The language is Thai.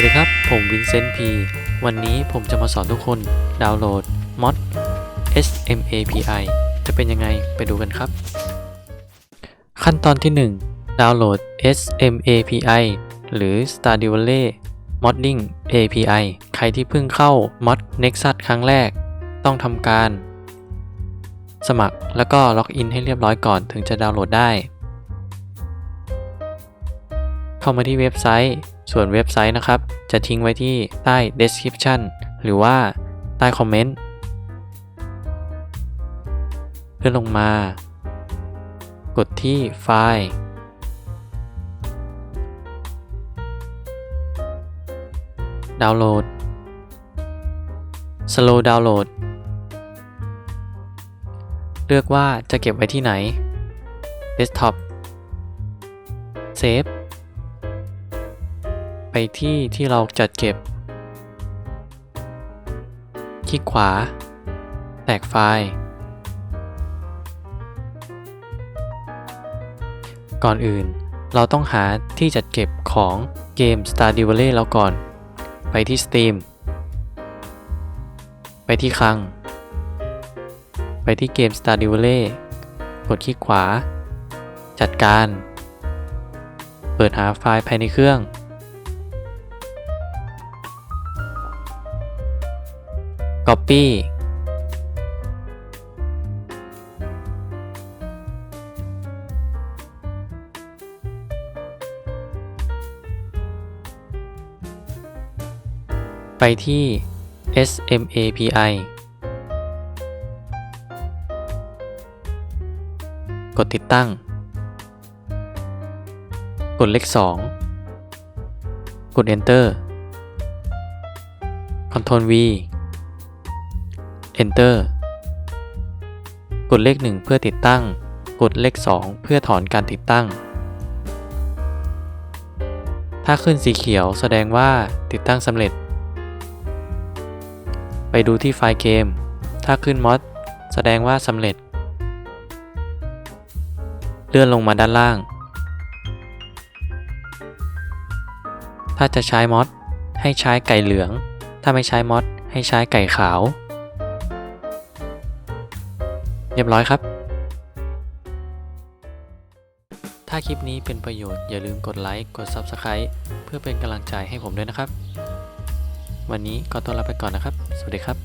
วัสดีครับ ผมวินเซนต์พี วันนี้ผมจะมาสอนทุกคนดาวน์โหลดมอด SMAPI จะเป็นยังไงไปดูกันครับ ขั้นตอนที่ 1 ดาวน์โหลด SMAPI หรือ Stardew Valley Modding API ใครที่เพิ่งเข้า Mod Nexus ครั้งแรก ต้องทำการ สมัครแล้วก็ล็อกอินให้เรียบร้อยก่อนถึงจะดาวน์โหลดได้ เข้ามาที่เว็บไซต์ ส่วนเว็บไซต์นะครับ จะทิ้งไว้ที่ใต้ description หรือว่าใต้คอมเมนต์เลื่อนลงมา กดที่ไฟล์ ดาวน์โหลด slow download เลือกว่าจะเก็บไว้ที่ไหน desktop save ไปที่ที่เราจัดเก็บ คลิกขวา แตกไฟล์ ก่อนอื่น เราต้องหาที่จัดเก็บของเกม Stardew Valley เราก่อน ไปที่ Steam ไปที่คลัง ไปที่เกม Stardew Valley กดคลิกขวา จัดการ เปิดหาไฟล์ภายในเครื่อง Copy ไปที่ SMAPI กดติดตั้ง กดเลข 2 กด Enter Ctrl V Enter กดเลข 1 เพื่อติดตั้ง กดเลข 2 เพื่อถอนการติดตั้ง ถ้าขึ้นสีเขียวแสดงว่าติดตั้งสำเร็จ ไปดูที่ไฟล์เกม ถ้าขึ้นมอดแสดงว่าสำเร็จ เลื่อนลงมาด้านล่าง ถ้าจะใช้มอดให้ใช้ไก่เหลือง ถ้าไม่ใช้มอดให้ใช้ไก่ขาว เรียบร้อยครับ ถ้าคลิปนี้เป็นประโยชน์อย่าลืมกดไลค์ กด Subscribe เพื่อเป็นกำลังใจให้ผมด้วยนะครับ วันนี้ก็ต้องลาไปก่อนนะครับ สวัสดีครับ